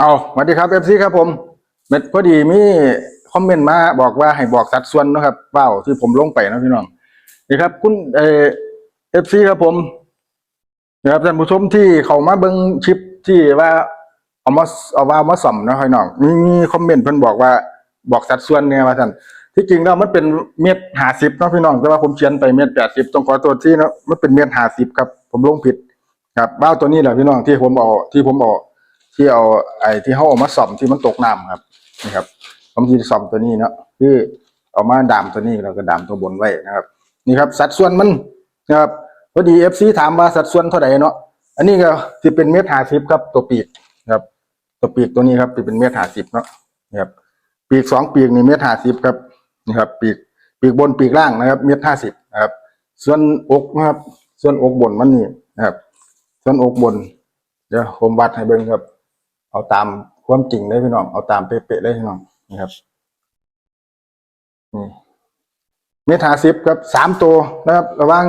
เอาสวัสดีครับเอฟซีครับผมเม็ดพอดีมีคอมเมนต์มาบอกว่าให้บอกสัดส่วนนะครับเป้าที่ผมลงไปนะพี่น้องนี่ครับ คุณเอเอฟซีครับผมนะครับท่านผู้ชมที่เขามาเบิ้งคลิปที่ว่าเอามาเอาว่ามาส่อมนะพี่น้องมีมีคอมเมนต์เพิ่นบอกว่าบอกสัดส่วนเนี่ยมาท่านที่จริงแล้วมันเป็นเม็ดห้าสิบนะพี่น้องแต่ว่าผมเขียนไปเม็ดแปดสิบต้องขอตัวที่นะมันเป็นเม็ดห้าสิบครับ ผมลงผิด ครับบ้าตัวนี้แหละพี่น้องที่ผมเอาที่ผมเอา ที่เอาไอ้ที่เขาเอามาส่อมที่มันตกน้ำครับนี่ครับผมที่ส่อมตัวนี้เนาะคือเอามาดามตัวนี้แล้วก็ดามตัวบนไว้นะครับ นี่ครับ สัดส่วนมันนะครับพอดีเอฟซีถามว่าสัดส่วนเท่าไหร่เนาะอันนี้ก็ที่เป็นเมตรหาสิบครับตัวปีกครับ ตัวปีกตัวนี้ครับที่เป็นเมตรหาสิบเนาะนะครับปีกสองปีกนี่เมตรหาสิบครับนี่ครับ ปีกปีกบนปีกล่างนะครับ เมตรห้าสิบนะครับ ส่วนอกนะครับ ส่วนอกบนมันนี่นะครับ ส่วนอกบนเดี๋ยวผมวัดให้เบิ่งครับ เอาตามความจริงเลยพี่น้อง เอาตามเป๊ะๆเลยพี่น้องนี่ครับนี่เมตรห้าสิบครับสามตัวนะครับ ระว่าง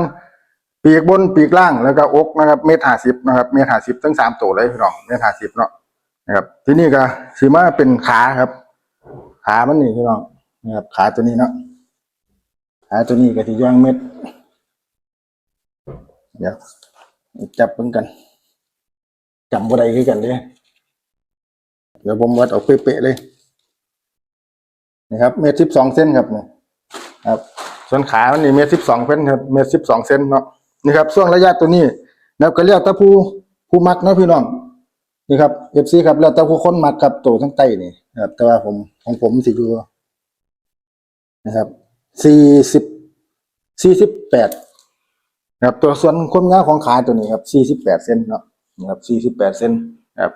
ปีกบนปีกล่างแล้วก็อกนะครับ เมตรห้าสิบนะครับ เมตรห้าสิบทั้งสามตัวเลยพี่น้องเมตรห้าสิบเนาะนะครับ ที่นี่ก็สีมาเป็นขาครับ ขามันนี่พี่น้องนะครับ ขาตัวนี้เนาะขาตัวนี้ก็ที่ย่างเม็ดเดี๋ยวจับเพิ่งกันจำบ่ได้คือกันเลย เดี๋ยวผมวัดเอาเป๊ะๆเลยนะครับเมตรสิบสองเส้นครับเนี่ยครับ ส่วนขามันนี่เมตรสิบสองเส้นครับเมตรสิบสองเส้นเนาะนี่ครับช่วงระยะตัวนี้แล้วก็เรียกตะผู้ผู้มักเนาะพี่น้องนี่ครับเอฟซีครับแล้วต่ผู้คนมักครับตัวทั้งใต้นี่นะครับ แต่ว่าผมของผมสิอยู่นะครับสี่สิบสี่สิบแปดนะครับตัวส่วนความยาวของขาตัวนี้ครับ48เซนเนาะนะครับ48เซนนครับ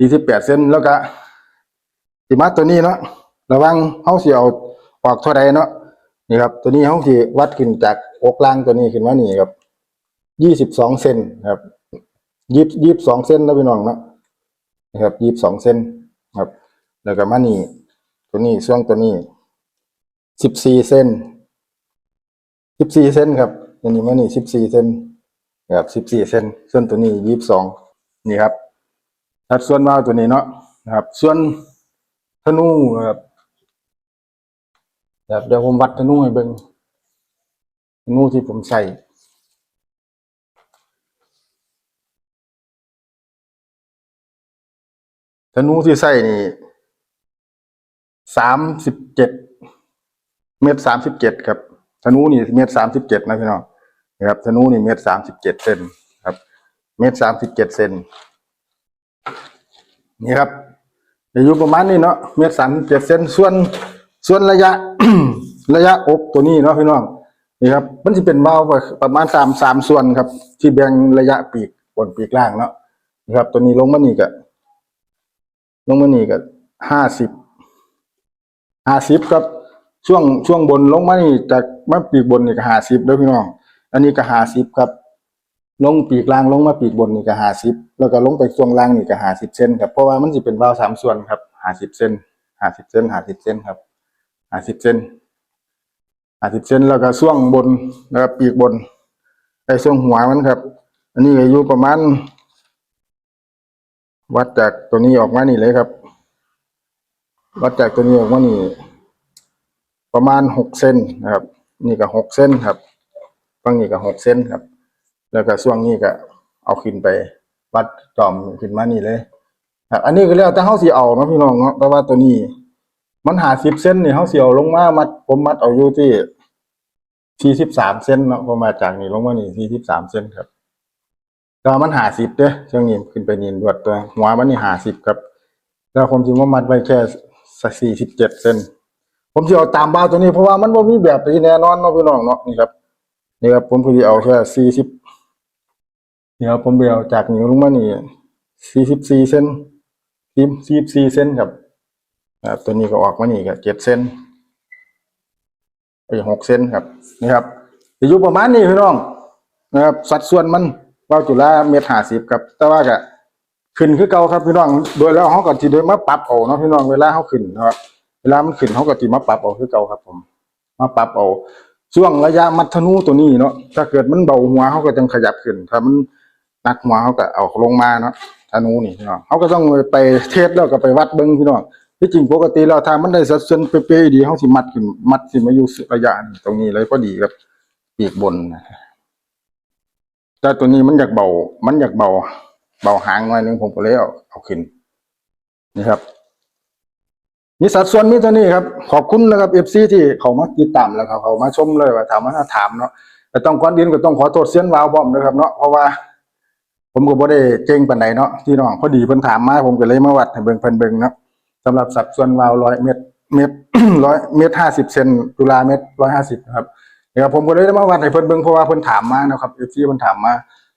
48เซนแล้วก็สิมาตัวนี้เนาะระวังเฮาสิเอาออกเท่าใดเนาะนี่ครับ ตัวนี้เฮาสิวัดขึ้นจากอกล่างตัวนี้ขึ้นมานี่ครับ22เซนครับ20 22เซนนะพี่น้องเนาะนะครับ22เซนครับ แล้วก็มานี่ตัวนี้ช่วงตัวนี้14เซนสิบสี่เซนครับตัวนี้มันนี่สิบสี่เซนครับสิบสี่เซนส่วนตัวนี้ยี่บสองนี่ครับ สัดส่วนมาตัวนี้เนาะนะครับ ส่วนธนูนะครับแบบเดี๋ยวผมวัดธนูให้เบิ่งธนูที่ผมใส่ธนูที่ใส่นี่สามสิบเจ็ดเมตรสามสิบเจ็ดครับธนูนี่เมตรสามสิบเจ็ดนะพี่น้องนะครับธนูนี่เมตรสามสิบเจ็ดเซนครับ เมตรสามสิบเจ็ดเซน นี่ครับอายุประมาณนี้เนาะเมตรสามเจ็ดเซนส่วนส่วนระยะ ระยะอกตัวนี้เนาะพี่น้องนี่ครับ มันจะเป็นเบาประมาณสามสามส่วนครับ ที่แบ่งระยะปีกบนปีกล่างเนาะนะครับ ตัวนี้ลงมานี่ก็ลงมานี่ก็ห้าสิบห้าสิบครับช่วงช่วงบนลงมานี่จากมาปีกบนนี่ก็ห้าสิบเด้อพี่น้อง อันนี้ก็ห้าสิบครับ ลงปีกล่างลงมาปีกบนนี่ก็ห้าสิบแล้วก็ลงไปช่วงล่างนี่ก็ห้าสิบเซนครับเพราะว่ามันจะเป็นวาล์วสามส่วนครับห้าสิบเซนห้าสิบเซนห้าสิบเซนครับห้าสิบเซนห้าสิบเซนแล้วก็ช่วงบนแล้วก็ปีกบนไอ้ช่วงหัวมันครับ อันนี้ก็อยู่ประมาณวัดจากตัวนี้ออกมานี่เลยครับ วัดจากตัวนี้ออกมานี่ ประมาณหกเซนนะครับ นี่ก็หกเซนครับฝั่งนี้ก็หกเซนครับ แล้วก็ช่วงนี้ก็เอาขึ้นไปวัดจอมขึ้นมานี่เลยครับอันนี้ก็แล้วแต่เฮาสิเอาเนาะพี่น้องเนาะแต่ว่าตัวนี้ มันหาสิบเซนนี่เฮาสิเอาลงมามัดผมมัดเอาอยู่ที่สี่สิบสามเซนเนาะพอมาจากนี่ลงมานี่สี่สิบสามเซนครับแต่ว่ามันหาสิบเด้อช่วงนี้ขึ้นไปนี่ดวดตัวหัวมันนี่หาสิบครับแล้วผมจริงว่ามัดไว้แค่สี่สิบเจ็ดเซนผมจะเอาตามบ้าตัวนี้เพราะว่ามันบ่มีแบบที่แน่นอนเนาะพี่น้องเนาะนี่ครับนี่ครับผมพอดีเอาแค่สี่สิบ นี่ครับผมเอาจากนิ้วลงมานี่สี่สิบสี่เซนสี่สิบสี่เซนครับครับตัวนี้ก็ออกมานี่ก็เจ็ดเซนไปหกเซนครับนี่ครับจะอยู่ประมาณนี้พี่น้องนะครับ สัดส่วนมันว่าวจุฬาเมตรห้าสิบครับ แต่ว่าก็ขึ้นคือเก่าครับพี่น้อง โดยแล้วเขาก็สิโดยมาปรับเอาเนาะพี่น้องเวลาเขาขึ้นนะครับเวลามันขึ้นเขาก็ติมาปรับเอาคือเก่าครับ ผม มาปรับเอาช่วงระยะมัดธนูตัวนี้เนาะถ้าเกิดมันเบาหัวเขาก็จังขยับขึ้น ถ้ามัน นักหัวเขาก็เอาลงมาเนาะธนูนี่พี่น้องเขาก็ต้องไปเทสแล้วก็ไปวัดเบิ้งพี่น้องที่จริงปกติเราถ้ามันได้สัดส่วนเป๊ะๆดีเขาสิมัดขึ้นมัดสิมาอยู่ระยะตรงนี้เลยพอดีครับปีกบนนะแต่ตัวนี้มันอยากเบา มันอยากเบา เบาหางหน่อยนึงผมก็เลยเอาเอาขึ้นนี่ครับมีสัดส่วนมีตัวนี้ครับ ขอบคุณนะครับเอฟซีที่เขามาติดตามแล้วครับเขามาชมเลยว่าถามมาถามเนาะแต่ต้องก่อนอื่นก็ต้องขอโทษเสียนวาวพร้อมนะครับเนาะเพราะว่า ผมก็บ่ได้เก่งปานใดเนาะที่น้องพอดีเพิ่นถามมาผมก็เลยมาวัดให้เบิ่งเพิ่นเบิ่งเนาะสำหรับสัดส่วนวาล์ว100เมตรเมตรร้อยเมตร50เซนตุลาเมตร150นะครับนะครับผมก็เลยได้มาวัดให้เพิ่นเบิ่งเพราะว่าเพิ่นถามมานะครับ FC เพิ่นถามมา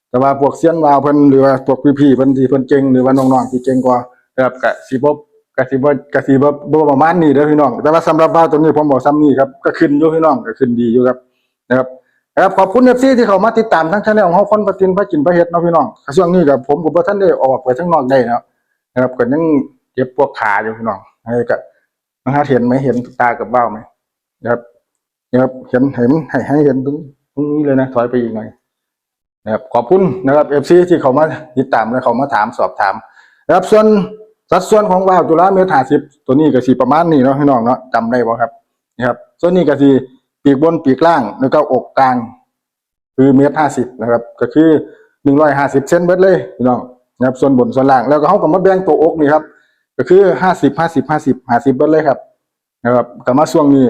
แต่ว่าพวกเซียนวาวเพิ่นหรือว่าพวกพี่ๆเพิ่นที่เพิ่นเก่งหรือว่าน้องๆที่เก่งกว่านะครับก็สิบ่ก็สิบ่ก็สิบ่บ่ประมาณนี้เด้อพี่น้องแต่ว่าสำหรับวาวตัวนี้ผมบอกซ้ำนี้ครับก็ขึ้นอยู่พี่น้องก็ขึ้นดีอยู่ครับนะครับ ครับขอบคุณเอฟซีที่เขามาติดตามทั้งชาแนลของเขาคนประจินพระจินพระเฮ็ดเนาะพี่น้องช่วงนี้กับผมกับท่านได้ออกไปข้งนอกได้นะนะครับก็ยังเจ็บปวดขาอยู่พี่น้องให้กับนะครับเห็นไหมเห็นตากับเบ้าไหมนะครับนะครับเห็นเห็นให้ให้เห็นตรงตรงนี้เลยนะถอยไปอีกหน่อยนะครับขอบคุณนะครับเอฟซีที่เขามาติดตามและเขามาถามสอบถามนะครับส่วนสัดส่วนของว่าวจุฬาเมตรหาสิบตัวนี้ก็สีประมาณนี้เนาะพี่น้องเนาะจำได้ป่ะครับนะครับส่วนนี้ก็สี ปีกบนปีกล่างแล้วก็อกกลาง คือเมตรห้าสิบนะครับ ก็คือหนึ่งร้อยห้าสิบเซนเบิดเลยพี่น้องนะครับ ส่วนบนส่วนล่าง แล้วก็เขาก็มาแบ่งตัวอกนี่ครับ ก็คือห้าสิบห้าสิบห้าสิบห้าสิบเบิดเลยครับ นะครับก็มาช่วงนี้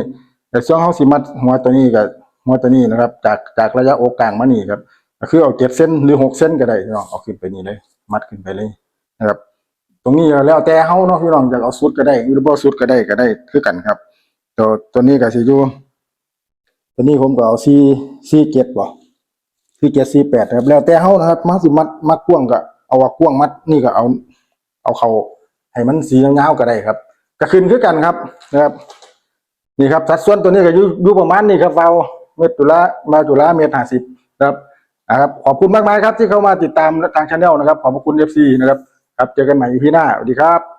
แต่ช่วงเขาสิมัดหัวตัวนี้กับหัวตัวนี้นะครับ จากจากระยะอกกลางมานี่ครับ ก็คือเอาเจ็ดเส้นหรือหกเส้นก็ได้พี่น้องเอาขึ้นไปนี่เลย มัดขึ้นไปเลยนะครับ ตรงนี้แล้วแต่เขาเนาะพี่น้องจะเอาสุดก็ได้หรือบ่สุดก็ได้ก็ได้คือกันครับ ตัวตัวนี้ก็สิอยู่ ตัวนี้ผมก็เอาซีซีเจ็ดบ่ซีเจ็ดซีแปดครับ แล้วแต่เฮานะครับมักสิมัดมัดกว้างก็เอาว่ากว้างมัดนี่ก็เอา เอาเขาให้มันสียาๆก็ได้ครับก็ขึ้นคือกันครับนะครับ นี่ครับสัดส่วนตัวนี้ก็อยู่อยู่ประมาณนี้ครับเวาเมตรจุฬามาจุฬาเมตรห้าสิบครับนะครับ ขอบคุณมากมายครับที่เข้ามาติดตามทางช anel นะครับ ขอบคุณเอฟซีนะครับ ครับเจอกันใหม่อีพีหน้าสวัสดีครับ